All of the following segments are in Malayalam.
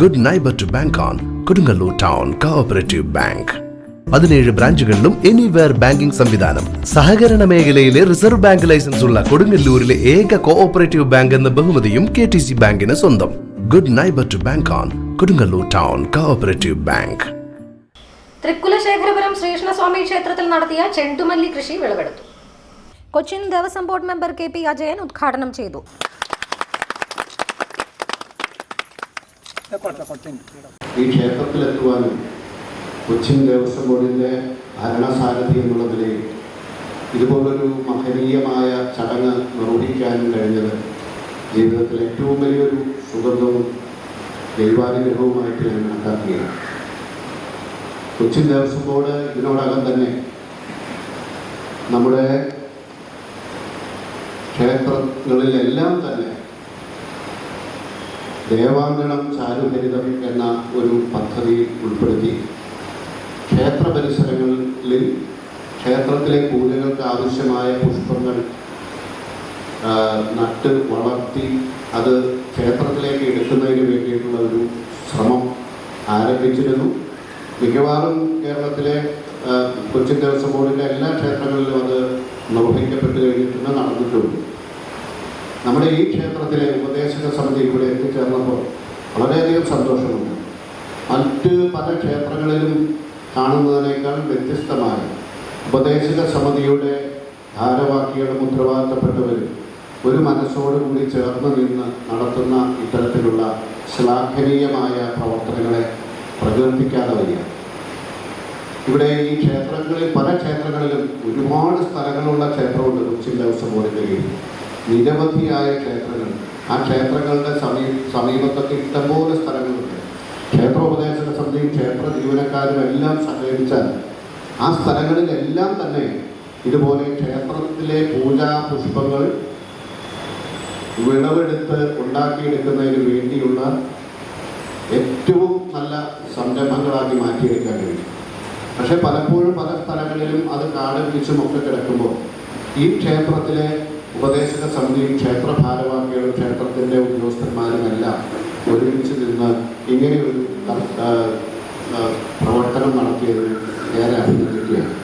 Good neighbour to bank on Kodungallur town cooperative bank പതിനേഴ് ബ്രാഞ്ചുകളിലും എനിവെയർ ബാങ്കിംഗ് സംവിധാനം. സഹകരണ മേഖലയിലെ റിസർവ് ബാങ്ക് ലൈസൻസ് ഉള്ള കൊടുങ്ങല്ലൂരിലെ ഏക കോഓപ്പറേറ്റീവ് ബാങ്ക് എന്ന ബഹുമതിയും കെ ടി സി ബാങ്കിന് സ്വന്തം. Good neighbour to bank on Kodungallur town cooperative bank Thrikkulasekharapuram Sreekrishnaswamy ക്ഷേത്രത്തിൽ നടത്തിയ ചെണ്ടുമല്ലി കൃഷി വിളവെടുത്തു Cochin Devaswom board member K P Ajayan ഉദ്ഘാടനം ചെയ്തു. ഈ ക്ഷേത്രത്തിലെത്തുവാനും കൊച്ചിൻ ദേവസ്വം ബോർഡിന്റെ ഭരണസാരഥി എന്നുള്ള നിലയിൽ ഇതുപോലൊരു മഹനീയമായ ചടങ്ങ് നിർവഹിക്കാനും കഴിഞ്ഞത് ജീവിതത്തിൽ ഏറ്റവും വലിയൊരു സുഗന്ധവും ദൈവാനുഗ്രഹവുമായിട്ട് ഞാൻ കണക്കാക്കുകയാണ്. കൊച്ചിൻ ദേവസ്വം ബോർഡ് ഇതിനോടകം തന്നെ നമ്മുടെ ക്ഷേത്രങ്ങളിലെല്ലാം തന്നെ ദേവാങ്കണം ചാരുഹരിതം എന്ന ഒരു പദ്ധതി ഉൾപ്പെടുത്തി ക്ഷേത്ര പരിസരങ്ങളിൽ ക്ഷേത്രത്തിലെ പൂജകൾക്ക് ആവശ്യമായ പുഷ്പങ്ങൾ നട്ട് വളർത്തി അത് ക്ഷേത്രത്തിലേക്ക് എടുക്കുന്നതിന് വേണ്ടിയിട്ടുള്ള ഒരു ശ്രമം ആരംഭിച്ചിരുന്നു. മിക്കവാറും കേരളത്തിലെ കൊച്ചിൻ ദേവസ്വം ബോർഡിന്റെ എല്ലാ ക്ഷേത്രങ്ങളിലും അത് നിർവഹിക്കപ്പെട്ട് കഴിഞ്ഞിട്ടുണ്ട് നടന്നിട്ടുണ്ട്. നമ്മുടെ ഈ ക്ഷേത്രത്തിലെ ഉപദേശക സമിതി ഇവിടെ എത്തിച്ചേർന്നപ്പോൾ വളരെയധികം സന്തോഷമുണ്ട്. മറ്റ് പല ക്ഷേത്രങ്ങളിലും കാണുന്നതിനേക്കാൾ വ്യത്യസ്തമായി ഉപദേശക സമിതിയുടെ ഭാരവാഹികളും ഉത്തരവാദിത്തപ്പെട്ടവരും ഒരു മനസ്സോടുകൂടി ചേർന്ന് നിന്ന് നടത്തുന്ന ഇത്തരത്തിലുള്ള ശ്ലാഘനീയമായ പ്രവർത്തനങ്ങളെ പ്രകീർത്തിക്കാതെ വരിക ഇവിടെ ഈ ക്ഷേത്രങ്ങളിൽ പല ക്ഷേത്രങ്ങളിലും ഒരുപാട് സ്ഥലങ്ങളുള്ള ക്ഷേത്രമുണ്ട്. കൊച്ചിൻ ദേവസ്വം ബോർഡിന്റെ കീഴിൽ. നിരവധിയായ ക്ഷേത്രങ്ങൾ ആ ക്ഷേത്രങ്ങളുടെ സമീ സമീപത്തൊക്കെ ഇഷ്ടംപോലെ സ്ഥലങ്ങളുണ്ട്. ക്ഷേത്രോപദേശക സമിതിയും ക്ഷേത്ര ജീവനക്കാരും എല്ലാം സഹകരിച്ചാൽ ആ സ്ഥലങ്ങളിലെല്ലാം തന്നെ ഇതുപോലെ ക്ഷേത്രത്തിലെ പൂജാ പുഷ്പങ്ങൾ വിളവെടുത്ത് ഉണ്ടാക്കിയെടുക്കുന്നതിന് വേണ്ടിയുള്ള ഏറ്റവും നല്ല സംരംഭങ്ങളാക്കി മാറ്റിയെടുക്കാൻ കഴിയും. പക്ഷെ പലപ്പോഴും പല സ്ഥലങ്ങളിലും അത് കാടും പിച്ചുമൊക്കെ കിടക്കുമ്പോൾ ഈ ക്ഷേത്രത്തിലെ ഉപദേശക സമിതിയും ക്ഷേത്ര ഭാരവാഹികളും ക്ഷേത്രത്തിന്റെ ഉദ്യോഗസ്ഥന്മാരുമെല്ലാം ഒരുമിച്ച് നിന്ന് ഇങ്ങനെയൊരു പ്രവർത്തനം നടത്തിയതിൽ ഏറെ അഭിനന്ദിക്കുകയാണ്.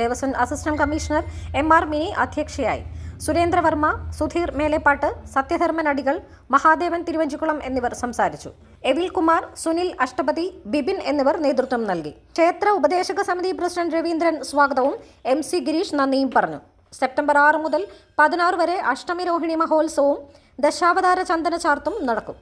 Devaswom assistant commissioner M R Mini അധ്യക്ഷയായി. സുരേന്ദ്രവർമ്മ സുധീർ മേലേപ്പാട്ട് സത്യധർമ്മൻ അടികൾ മഹാദേവൻ തിരുവഞ്ചിക്കുളം എന്നിവർ സംസാരിച്ചു. എവിൽ കുമാർ സുനിൽ അഷ്ടപതി ബിബിൻ എന്നിവർ നേതൃത്വം നൽകി. ക്ഷേത്ര ഉപദേശക സമിതി പ്രസിഡന്റ് രവീന്ദ്രൻ സ്വാഗതവും എം സി ഗിരീഷ് നന്ദിയും പറഞ്ഞു. സെപ്റ്റംബർ ആറ് മുതൽ പതിനാറ് വരെ അഷ്ടമി രോഹിണി മഹോത്സവവും ദശാവതാര ചന്ദന ചാർത്തും നടക്കും.